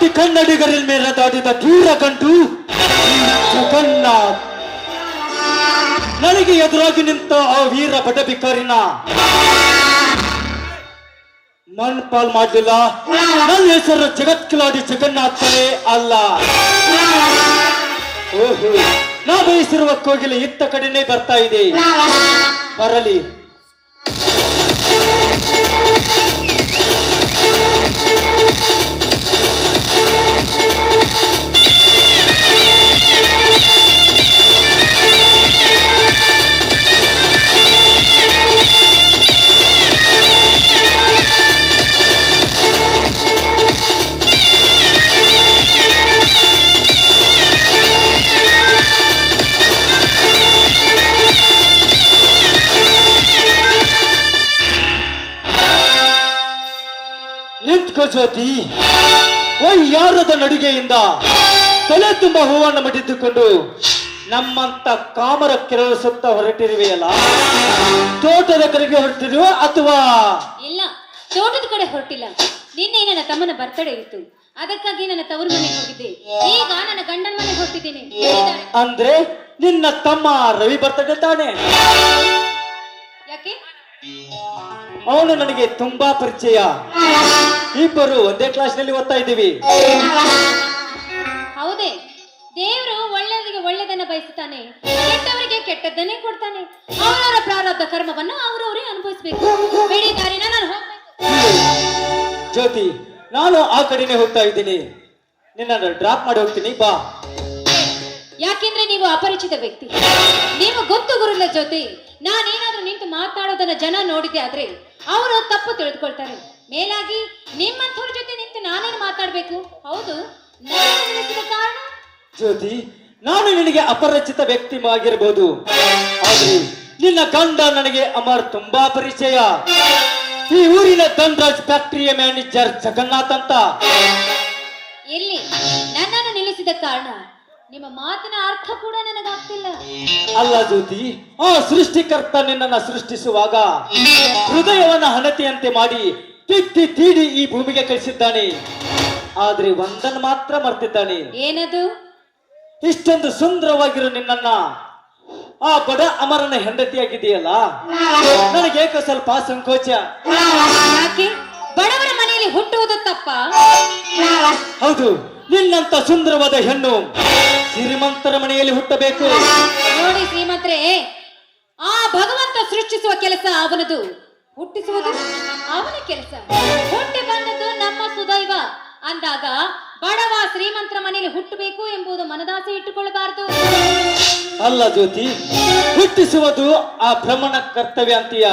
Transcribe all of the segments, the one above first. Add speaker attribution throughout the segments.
Speaker 1: ಬಿಗರಿಲ್ ಮೇಲೆ ದಾಟಿದ ತೀರ ಕಂಟು ಈ ಜಗನ್ನಾಥ್ ನನಗೆ ಎದುರಾಗಿ ನಿಂತ ಆ ವೀರ ಬಡಬಿಕಾರಿನ. ಮನ್ ಪಾಲ್ ಮಾಡಲಿಲ್ಲ. ನನ್ನ ಹೆಸರು ಜಗತ್ ಕಿಲಾಡಿ ಜಗನ್ನಾಥನೇ ಅಲ್ಲ. ಓಹೋ, ನಾ ಬಯಸಿರುವ ಕೋಗಿಲೆ ಇತ್ತ ಕಡೆನೆ ಬರ್ತಾ ಇದೆ. ಬರಲಿ. ನಿಂತ್ಕೋ ಜ್ಯೋತಿ ಯಾರದ ನಡಿಗೆಯಿಂದ ತಲೆ ತುಂಬ ಹೂವನ್ನು ಮಡಿದುಕೊಂಡು ನಮ್ಮಂತ ಕಾಮರ ಕೆರಳಿಸುತ್ತ ಹೊರಟಿರುವೆಯಲ್ಲ? ತೋಟದ ಕಡೆಗೆ ಹೊರಟಿರುವ ಅಥವಾ?
Speaker 2: ಇಲ್ಲ ತೋಟದ ಕಡೆ ಹೊರಟಿಲ್ಲ. ನಿನ್ನೆ ನನ್ನ ತಮ್ಮನ ಬರ್ತಡೇ ಇತ್ತು. ಅದಕ್ಕಾಗಿ ನನ್ನ ತವರು ಮನೆಗೆ ಹೋಗಿದ್ದೆ. ಈಗ ನನ್ನ ಗಂಡನ ಮನೆಗೆ ಹೊರಟಿದ್ದೇನೆ.
Speaker 1: ಅಂದ್ರೆ ನಿನ್ನ ತಮ್ಮ ರವಿ ಬರ್ತಡೆ ತಾನೆ
Speaker 2: ಯಾಕೆ?
Speaker 1: ಅವನು ನನಗೆ ತುಂಬಾ ಪರಿಚಯ. ಇಬ್ಬರು ಒಂದೇ ಕ್ಲಾಸ್ನಲ್ಲಿ ಓದ್ತಾ ಇದ್ದೀವಿ.
Speaker 2: ಹೌದೇ ದೇವರು ಒಳ್ಳೆಯವರಿಗೆ ಒಳ್ಳೆದನ್ನ ಬಯಸುತ್ತಾನೆ ಕೆಟ್ಟವರಿಗೆ ಕೆಟ್ಟದ್ದನ್ನೇ ಕೊಡ್ತಾನೆ. ಅವರವರ ಪ್ರಾರಬ್ಧ ಕರ್ಮವನ್ನು ಅವರವರೇ ಅನುಭವಿಸಬೇಕು. ಬಿಡಿ ದಾರಿನ ನಾನು
Speaker 1: ಜ್ಯೋತಿ ನಾನು ಆ ಕಡೆನೇ ಹೋಗ್ತಾ ಇದ್ದೀನಿ. ನಿನ್ನನ್ನು ಡ್ರಾಪ್ ಮಾಡಿ ಹೋಗ್ತೀನಿ ಬಾ.
Speaker 2: ಯಾಕೆಂದ್ರೆ ನೀವು ಅಪರಿಚಿತ ವ್ಯಕ್ತಿ. ನೀವು ಗೊತ್ತು ಗುರುಲ್ಲ ಜೊತೆ ನಾನೇನಾದ್ರೂ ನಿಂತು ಮಾತಾಡೋದನ್ನ ಜನ ನೋಡಿದೆ ಆದ್ರೆ ಅವರು ತಪ್ಪು ತಿಳಿದುಕೊಳ್ತಾರೆ. ಮೇಲಾಗಿ ನಿಮ್ಮಂಥವ್ರ ಜೊತೆ ನಿಂತು ನಾನೇನು ಮಾತಾಡ್ಬೇಕು? ಹೌದು. ಕಾರಣ?
Speaker 1: ಜ್ಯೋತಿ ನಾನು ನಿನಗೆ ಅಪರಿಚಿತ ವ್ಯಕ್ತಿ ಆಗಿರ್ಬೋದು ಆದ್ರೆ ನಿನ್ನ ಗಂಡ ನನಗೆ ಅಮರ್ ತುಂಬಾ ಪರಿಚಯ. ಈ ಊರಿನ ಧನ್ರಾಜ್ ಫ್ಯಾಕ್ಟರಿಯ ಮ್ಯಾನೇಜರ್ ಜಗನ್ನಾಥ್ ಅಂತ.
Speaker 2: ಎಲ್ಲಿ? ನನ್ನನ್ನು ನಿಲ್ಲಿಸಿದ ಕಾರಣ? ನಿಮ್ಮ ಮಾತಿನ ಅರ್ಥ ಕೂಡ ನನಗಾಗ್ತಿಲ್ಲ.
Speaker 1: ಅಲ್ಲ ಜ್ಯೋತಿ ಆ ಸೃಷ್ಟಿಕರ್ತ ನಿನ್ನನ್ನ ಸೃಷ್ಟಿಸುವಾಗ ಹೃದಯವನ್ನ ಹಣತೆಯಂತೆ ಮಾಡಿ ತಿದ್ದಿ ತೀಡಿ ಈ ಭೂಮಿಗೆ ಕಳಿಸಿದ್ದಾನೆ. ಆದ್ರೆ ಒಂದನ್ನು ಮಾತ್ರ ಮರ್ತಿದ್ದಾನೆ.
Speaker 2: ಏನದು?
Speaker 1: ಇಷ್ಟೊಂದು ಸುಂದರವಾಗಿರೋ ನಿನ್ನನ್ನ. ಆ ಬಡ ಅಮರನ ಹೆಂಡತಿಯಾಗಿದೆಯಲ್ಲ ನನಗೆ ಏಕೋ ಸ್ವಲ್ಪ ಸಂಕೋಚ?
Speaker 2: ಯಾಕೆ? ಬಡವರ ಮನೆಯಲ್ಲಿ ಹುಟ್ಟುವುದು ತಪ್ಪ.
Speaker 1: ಹೌದು ನಿನ್ನಂತ ಸುಂದರವಾದ ಹೆಣ್ಣು ಶ್ರೀಮಂತರ ಮನೆಯಲ್ಲಿ ಹುಟ್ಟಬೇಕು.
Speaker 2: ನೋಡಿ ಶ್ರೀಮಂತ್ರೆ ಆ ಭಗವಂತ ಸೃಷ್ಟಿಸುವ ಕೆಲಸ ಅವನದು. ಹುಟ್ಟಿಸುವುದು ಅವನ ಕೆಲಸ. ಹುಟ್ಟಿ ಬಂದದ್ದು ನಮ್ಮ ಸುದೈವ. ಅಂದಾಗ ಬಡವ ಶ್ರೀಮಂತರ ಮನೆಯಲ್ಲಿ ಹುಟ್ಟಬೇಕು ಎಂಬುದು ಮನದಾಸೆ ಇಟ್ಟುಕೊಳ್ಳಬಾರದು.
Speaker 1: ಅಲ್ಲ ಜ್ಯೋತಿ ಹುಟ್ಟಿಸುವುದು ಆ ಭ್ರಮಣ ಕರ್ತವ್ಯ ಅಂತೀಯ?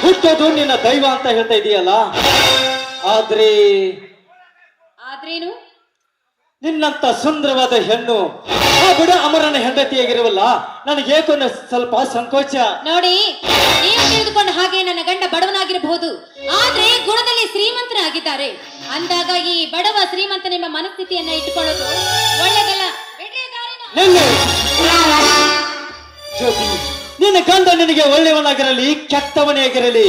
Speaker 1: ಹುಟ್ಟೋದು ನಿನ್ನ ದೈವ ಅಂತ ಹೇಳ್ತಾ ಇದೀಯಲ್ಲ? ಆದ್ರೆ
Speaker 2: ಆದ್ರೇನು?
Speaker 1: ನಿನ್ನಂತ ಸುಂದರವಾದ ಹೆಣ್ಣು ಆ ಬಡ ಅಮರನ ಹೆಂಡತಿಯಾಗಿರುವಲ್ಲ ನನಗೇಕೋ ನ- ಸ್ವಲ್ಪ ಸಂಕೋಚ.
Speaker 2: ನೋಡಿ ನೀವು ತಿಳಿದುಕೊಂಡ ಹಾಗೆ ನನ್ನ ಗಂಡ ಬಡವನಾಗಿರಬಹುದು. ಆದ್ರೆ ಗುಣದಲ್ಲಿ ಶ್ರೀಮಂತನಾಗಿದ್ದಾರೆ. ಅಂದಾಗ ಈ ಬಡವ ಶ್ರೀಮಂತನೆಂಬ ಮನಸ್ಥಿತಿಯನ್ನ ಇಟ್ಟುಕೊಳ್ಳೋದು ಒಳ್ಳೆದಲ್ಲ.
Speaker 1: ನಿಲ್ಲು ಜ್ಯೋತಿ ನಿನ್ನ ಗಂಡ ನಿನಗೆ ಒಳ್ಳೆಯವನಾಗಿರಲಿ ಕೆಟ್ಟವನೇ ಆಗಿರಲಿ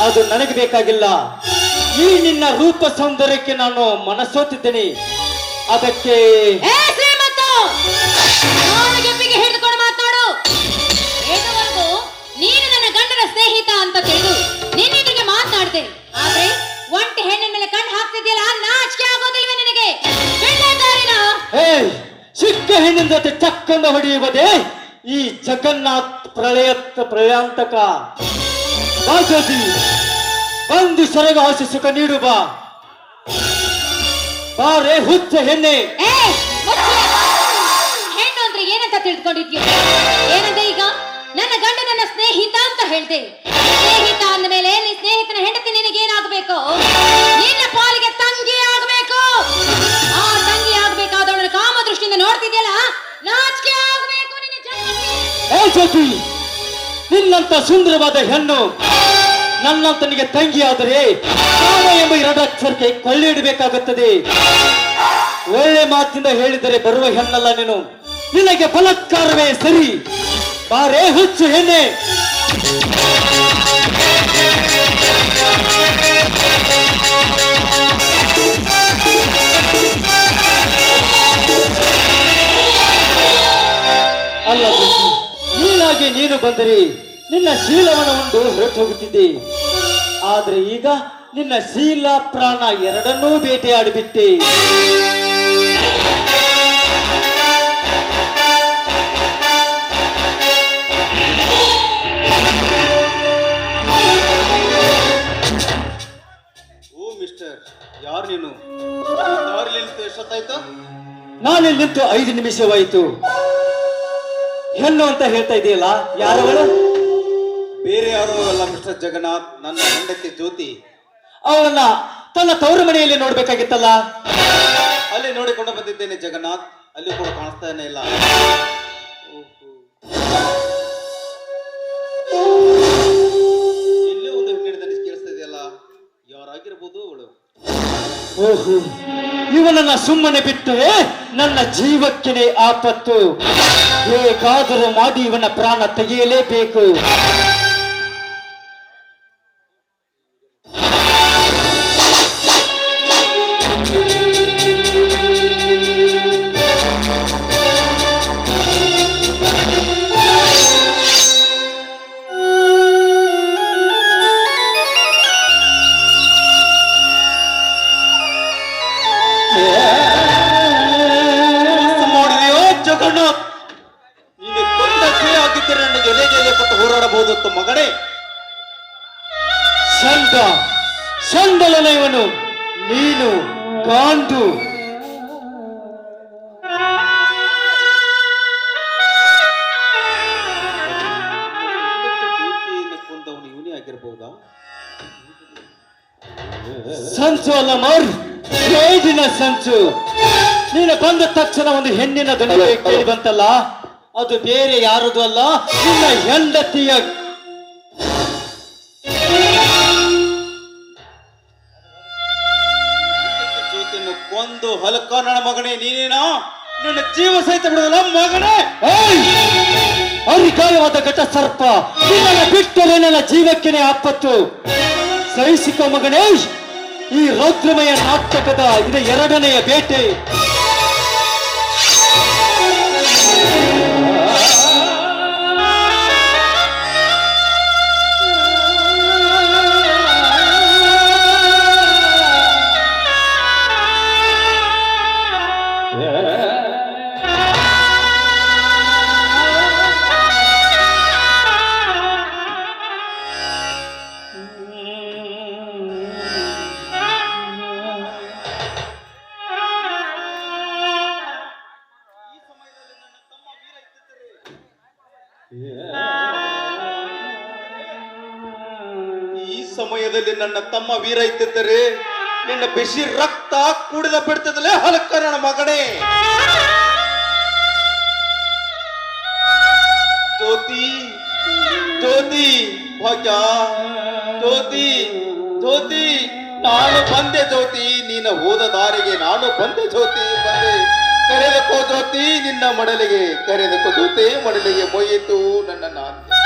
Speaker 1: ಅದು ನನಗೆ ಬೇಕಾಗಿಲ್ಲ. ಈ ನಿನ್ನ ರೂಪ ಸೌಂದರ್ಯಕ್ಕೆ ನಾನು ಮನಸ್ಸೋತಿದ್ದೇನೆ ಅದಕ್ಕೆ
Speaker 2: ಏ ಶ್ರೀಮಂತ! ನಾನು ಗೆಪ್ಪಿಗೆ ಹಿಡಿದುಕೊಂಡು ಮಾತನಾಡು. ಇದುವರೆಗೂ ನೀನು ನನ್ನ ಗಂಡನ ಸ್ನೇಹಿತ ಅಂತ ತಿಳಿದು ಮಾತನಾಡ್ದೆ ಆದ್ರೆ ಒಂಟಿ ಹೆಣ್ಣಿನ ಮೇಲೆ ಕಣ್ಣು ಹಾಕ್ತಿದ್ಯಲ್ಲ ನಾಚಿಕೆ ಆಗೋದಿಲ್ವೇ ನಿನಗೆ?
Speaker 1: ಹೇ ಸಿಕ್ಕ ಹೆಣ್ಣಿನ ಜೊತೆ ಚಕ್ಕಂದ ಹೊಡೆಯುವುದೇ ಈ ಜಗನ್ನಾಥ್ ಪ್ರಳಯ ಪ್ರಯಾಂತಕ. ಬಂದು ಸೆರಗ ಆಸೆ ಸುಖ ನೀಡುವ ಬಾರೆ ಹುಚ್ಚ ಹೆಣ್ಣೆ!
Speaker 2: ಹೆಣ್ಣು ಅಂದ್ರೆ ಏನಂತ ತಿಳ್ಕೊಂಡಿದ್ಯೋ? ಏನಂದ್ರೆ ಈಗ? ನನ್ನ ಗಂಡ ನನ್ನ ಸ್ನೇಹಿತ ಅಂತ ಹೇಳ್ದೆ. ಸ್ನೇಹಿತ ಅಂದ ಮೇಲೆ ನಿನ್ನ ಸ್ನೇಹಿತನ ಹೆಂಡತಿ ನಿನಗೇನಾಗಬೇಕು? ನಿನ್ನ ಪಾಲಿಗೆ ತಂಗಿ ಆಗಬೇಕು. ಆ ತಂಗಿ ಆಗ್ಬೇಕಾದವಳನ್ನ ಕಾಮ ದೃಷ್ಟಿಯಿಂದ ನೋಡ್ತಿದ್ಯಲ್ಲ? ನಾಚಿಕೆ ಆಗಬೇಕು ನಿನ್ನ
Speaker 1: ನಿನ್ನಂತ ಸುಂದರವಾದ ಹೆಣ್ಣು ನನ್ನಂತನಿಗೆ ತಂಗಿಯಾದರೆ ಕಾಮ ಎಂಬ ಎರಡಕ್ಷರಕ್ಕೆ ಕೊಳ್ಳಿಡಬೇಕಾಗುತ್ತದೆ ಒಳ್ಳೆ ಮಾತಿಂದ ಹೇಳಿದರೆ ಬರುವ ಹೆಣ್ಣಲ್ಲ ನೀನು. ನಿನಗೆ ಬಲತ್ಕಾರವೇ ಸರಿ. ಬಾರೇ ಹುಚ್ಚು ಹೆಣ್ಣೆ. ಅಲ್ಲ ನೀನಾಗಿ ನೀನು ಬಂದಿರಿ ನಿನ್ನ ಶೀಲವನ್ನು ಒಂದು ಹೊರಟು ಹೋಗುತ್ತಿದ್ದೆ ಆದ್ರೆ ಈಗ ನಿನ್ನ ಶೀಲ ಪ್ರಾಣ ಎರಡನ್ನೂ ಬೇಟೆಯಾಡಿಬಿಟ್ಟೆ.
Speaker 3: ಓ ಮಿಸ್ಟರ್ ಯಾರು ನೀನು? ಎಷ್ಟೊತ್ತಾಯ್ತು?
Speaker 1: ನಾನಿಲ್ಲಿ ನಿಂತು ಐದು ನಿಮಿಷವಾಯಿತು. ಹೆಣ್ಣು ಅಂತ ಹೇಳ್ತಾ ಇದೆಯಲ್ಲ ಯಾರವಳು?
Speaker 3: ಬೇರೆ ಯಾರು ಅಲ್ಲ ಮಿಸ್ಟರ್ ಜಗನ್ನಾಥ್, ನನ್ನ ಹೆಂಡತಿ ಜ್ಯೋತಿ.
Speaker 1: ಅವಳನ್ನ ತನ್ನ ತವರು ಮನೆಯಲ್ಲಿ ನೋಡ್ಬೇಕಾಗಿತ್ತಲ್ಲ?
Speaker 3: ಅಲ್ಲಿ ನೋಡಿಕೊಂಡು ಬಂದಿದ್ದೇನೆ ಜಗನ್ನಾಥ್. ಅಲ್ಲಿ ಕೂಡ ಕಾಣಿಸ್ತಾನೆ ಇಲ್ಲ. ಇಲ್ಲೇ ಒಂದು ದನಿ ಕೇಳಿಸ್ತಾ ಇದೆಯಲ್ಲ? ಯಾರಾಗಿರ್ಬೋದು ಅವಳು?
Speaker 1: ಓಹೋ. ಇವನನ್ನ ಸುಮ್ಮನೆ ಬಿಟ್ಟರೆ ನನ್ನ ಜೀವಕ್ಕೆನೇ ಆಪತ್ತು. ಹೇಗಾದರೂ ಮಾಡಿ ಇವನ ಪ್ರಾಣ ತೆಗೆಯಲೇಬೇಕು.
Speaker 3: ಹೋರಾಡಬಹುದಿತ್ತು ಮಗನೇ.
Speaker 1: ಸಂತ ಚಂದಲನ ಇವನು ನೀನು ಕಾಂಡು.
Speaker 3: ಜ್ಯೋತಿಯನ್ನು ಇವನೇ ಆಗಿರ್ಬಹುದಾ
Speaker 1: ಸಂಚು ಅಲ್ಲ ಮರ್ ಸಂಚು. ನೀನು ಬಂದ ತಕ್ಷಣ ಒಂದು ಹೆಣ್ಣಿನ ದೊಡ್ಡ ಕೇಳಿ ಬಂತಲ್ಲ? ಅದು ಬೇರೆ ಯಾರದು ಅಲ್ಲ? ನಿನ್ನ ಹೆಂಡತಿಯ
Speaker 3: ಕೊಂದು ಹಲಕ ನನ್ನ ಮಗನೇ ನೀನೇನೋ? ನನ್ನ ಜೀವ ಸಹಿತ ಬಿಡೋದಲ್ಲ ಮಗನೇ?
Speaker 1: ಏಯ್! ಅಧಿಕಾರವಾದ ಘಟ ಸರ್ಪ ನಿನ್ನ ಬಿಟ್ಟರೆ ನನ್ನ ಜೀವಕ್ಕೆ ಆಪತ್ತು. ಸಹಿಸಿಕೋ ಮಗನೇ ಈ ರೌದ್ರಮಯ ನಾಟಕದ ಇದು ಎರಡನೆಯ ಬೇಟೆ.
Speaker 3: ಈ ಸಮಯದಲ್ಲಿ ನನ್ನ ತಮ್ಮ ವೀರ ಇತ್ತಿದ್ದರೆ ನಿನ್ನ ಬಿಸಿ ರಕ್ತ ಕುಡಿದ ಬಿಡ್ತದಲೇ ನನ್ನ ಮಗನೇ. ಜ್ಯೋತಿ ಜ್ಯೋತಿ, ಭಾಗ್ಯ, ಜ್ಯೋತಿ ಜ್ಯೋತಿ, ನಾನು ಬಂದೆ ಜ್ಯೋತಿ, ನೀನು ಹೋದ ದಾರಿಗೆ ನಾನು ಬಂದೆ ಜ್ಯೋತಿ, ಬಂದೆ. ಕರೆದಕೋ ಜ್ಯೋತಿ ನಿನ್ನ ಮಡಲಿಗೆ ಕರೆದ ಜ್ಯೋತಿ ಮಡಲಿಗೆ ಮೊಯ್ಯಿತು ನನ್ನ ನಾಂದಿ